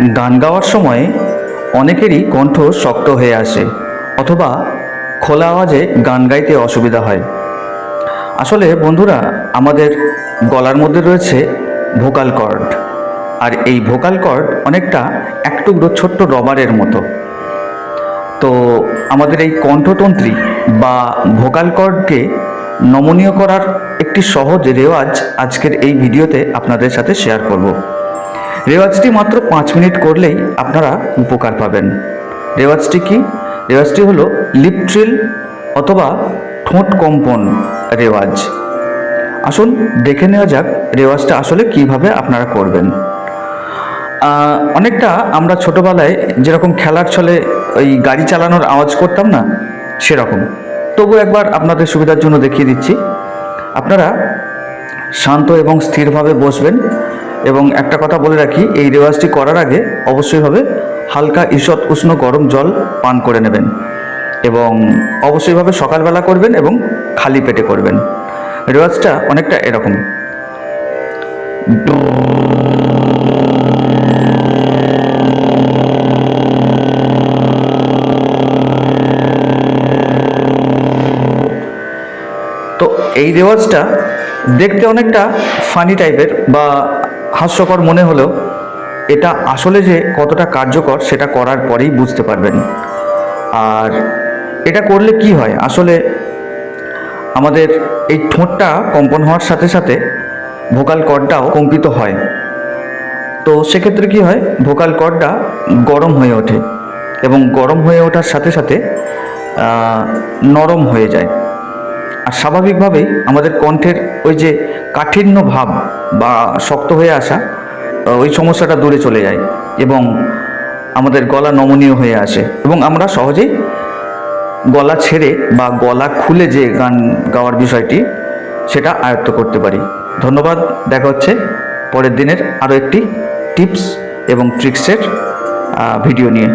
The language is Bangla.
গান গাওয়ার সময় অনেকেরই কণ্ঠ শক্ত হয়ে আসে অথবা খোলা আওয়াজে গান গাইতে অসুবিধা হয়। আসলে বন্ধুরা, আমাদের গলার মধ্যে রয়েছে ভোকাল কর্ড। আর এই ভোকাল কর্ড অনেকটা এক টুকরো ছোট্ট রবারের মতো। তো আমাদের এই কণ্ঠতন্ত্রী বা ভোকাল কর্ডকে নমনীয় করার একটি সহজ রেওয়াজ আজকের এই ভিডিওতে আপনাদের সাথে শেয়ার করব। রেওয়াজটি মাত্র পাঁচ মিনিট করলেই আপনারা উপকার পাবেন। রেওয়াজটি কি? রেওয়াজটি হলো লিপ ট্রিল অথবা ঠোঁট কম্পন রেওয়াজ। আসুন দেখে নেওয়া যাক রেওয়াজটা আসলে কীভাবে আপনারা করবেন। অনেকটা আমরা ছোটোবেলায় যেরকম খেলার ছলে ওই গাড়ি চালানোর আওয়াজ করতাম না, সেরকম। তবু একবার আপনাদের সুবিধার জন্য দেখিয়ে দিচ্ছি। আপনারা শান্ত এবং স্থিরভাবে বসবেন। এবং একটা কথা বলে রাখি, এই রেওয়াজটি করার আগে অবশ্যইভাবে হালকা ঈষৎ উষ্ণ গরম জল পান করে নেবেন এবং অবশ্যইভাবে সকালবেলা করবেন এবং খালি পেটে করবেন। রেওয়াজটা অনেকটা এরকম। তো এই রেওয়াজটা দেখতে অনেকটা ফানি টাইপের বা হাস্যকর মনে হলেও এটা আসলে যে কতটা কার্যকর সেটা করার পরেই বুঝতে পারবেন। আর এটা করলে কি হয়? আসলে আমাদের এই ঠোঁটটা কম্পন হওয়ার সাথে সাথে ভোকাল কর্ডটাও কম্পিত হয়। তো সেক্ষেত্রে কি হয়? ভোকাল কর্ডটা গরম হয়ে ওঠে এবং গরম হয়ে ওঠার সাথে সাথে নরম হয়ে যায়। আর স্বাভাবিকভাবেই আমাদের কণ্ঠের ওই যে কাঠিন্য ভাব বা শক্ত হয়ে আসা ওই সমস্যাটা দূরে চলে যায় এবং আমাদের গলা নমনীয় হয়ে আসে এবং আমরা সহজেই গলা ছেড়ে বা গলা খুলে যে গান গাওয়ার বিষয়টি, সেটা আয়ত্ত করতে পারি। ধন্যবাদ, দেখা হচ্ছে পরের দিনের আরও একটি টিপস এবং ট্রিক্সের ভিডিও নিয়ে।